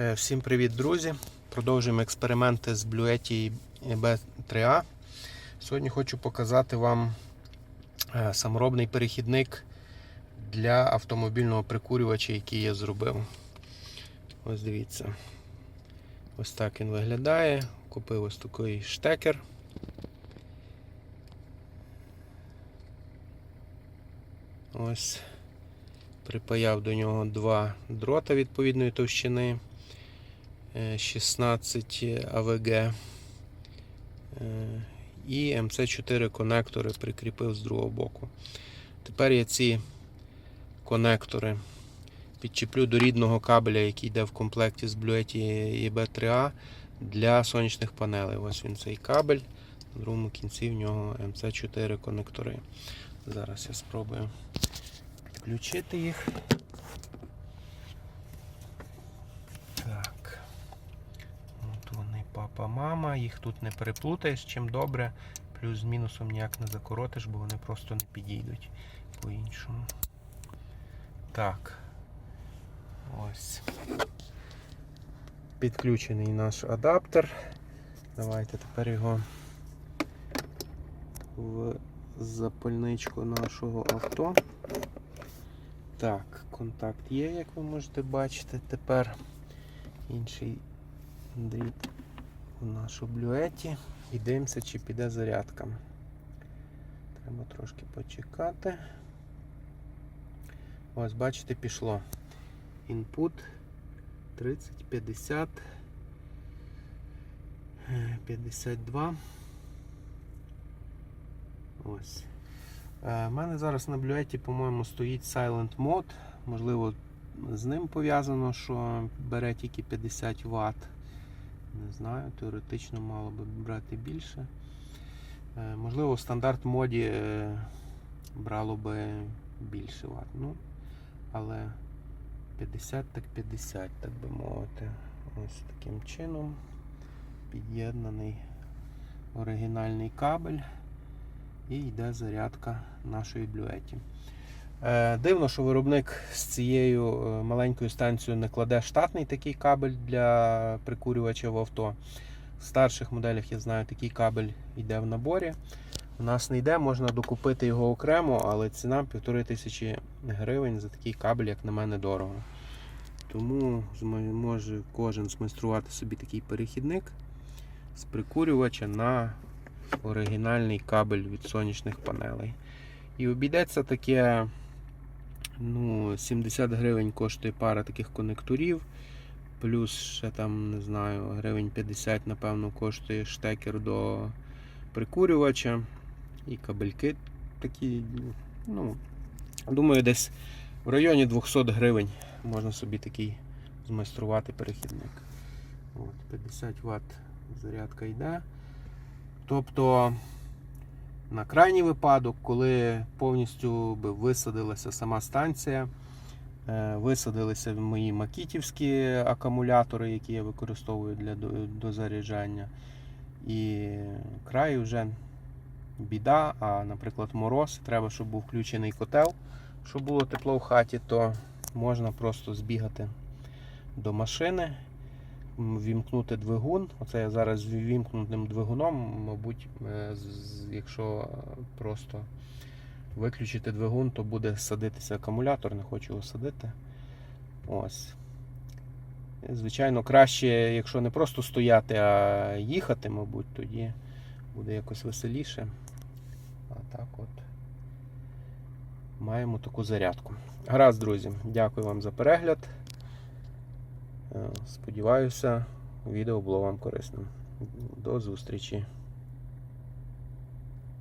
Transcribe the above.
Е, Всім привіт, друзі! Продовжуємо експерименти з Bluetti B3A. Сьогодні хочу показати вам е, саморобний перехідник для автомобільного прикурювача, який я зробив. Ось дивіться. Ось так він виглядає. Купив ось такий штекер. Ось припаяв до нього два дрота відповідної товщини. Е, 16 АВГ е, і МЦ4 конектори прикріпив з другого боку. Тепер я ці конектори підчеплю до рідного кабеля, який йде в комплекті з Bluetti EB3A для сонячних панелей. Ось він цей кабель. На другому кінці в нього МЦ4 конектори. Зараз я спробую підключити їх. Так. От вони їх тут не переплутаєш, чим добре. Плюс з мінусом ніяк не закоротиш, бо вони просто не підійдуть по-іншому. Так. Ось. Підключений наш адаптер. Давайте тепер його в запальничку нашого авто. Так, контакт є, як ви можете бачити. Тепер інший дріт у нашу блюеті. І дивимося, чи піде зарядка. Треба трошки почекати. Ось, бачите, пішло. Інпут 30, 50, е, 52. Ось. У мене зараз на блюеті, по-моєму, стоїть Silent Mode. Можливо, з ним пов'язано, що бере тільки 50 Вт. Не знаю, теоретично мало би брати більше. Е, Можливо, стандарт моді е, брало би більше Вт. Ну, але 50 так 50, так би мовити. Ось таким чином під'єднаний оригінальний кабель і йде зарядка нашої блюеті. Е, Дивно, що виробник з цією е, маленькою станцією не кладе штатний такий кабель для прикурювача в авто. В старших моделях я знаю, такий кабель йде в наборі. У нас не йде, можна докупити його окремо, але ціна 1500 гривень за такий кабель, як на мене, дорого. Тому може кожен змайструвати собі такий перехідник з прикурювача на оригінальний кабель від сонячних панелей. І обійдеться таке ну, 70 гривень коштує пара таких конекторів. Плюс ще там, не знаю, гривень 50, напевно, коштує штекер до прикурювача. І кабельки такі. Ну, думаю, десь в районі 200 гривень можна собі такий змайструвати перехідник. От, 50 Вт зарядка йде. Тобто, на крайній випадок, коли повністю би висадилася сама станція, е, висадилися мої макітівські акумулятори, які я використовую для дозаряджання, і край вже біда, а, наприклад, мороз, треба, щоб був включений котел, щоб було тепло в хаті, то можна просто збігати до машини м, ввімкнути двигун. Оце я зараз з ввімкнутим двигуном, мабуть, е, якщо е, просто виключити двигун, то буде садитися акумулятор, не хочу його садити. Ось. Звичайно, краще, якщо не просто стояти, а їхати, мабуть, тоді буде якось веселіше. А так от. Маємо таку зарядку. Гаразд, друзі, дякую вам за перегляд. Е, Сподіваюся, відео було вам корисним. До зустрічі!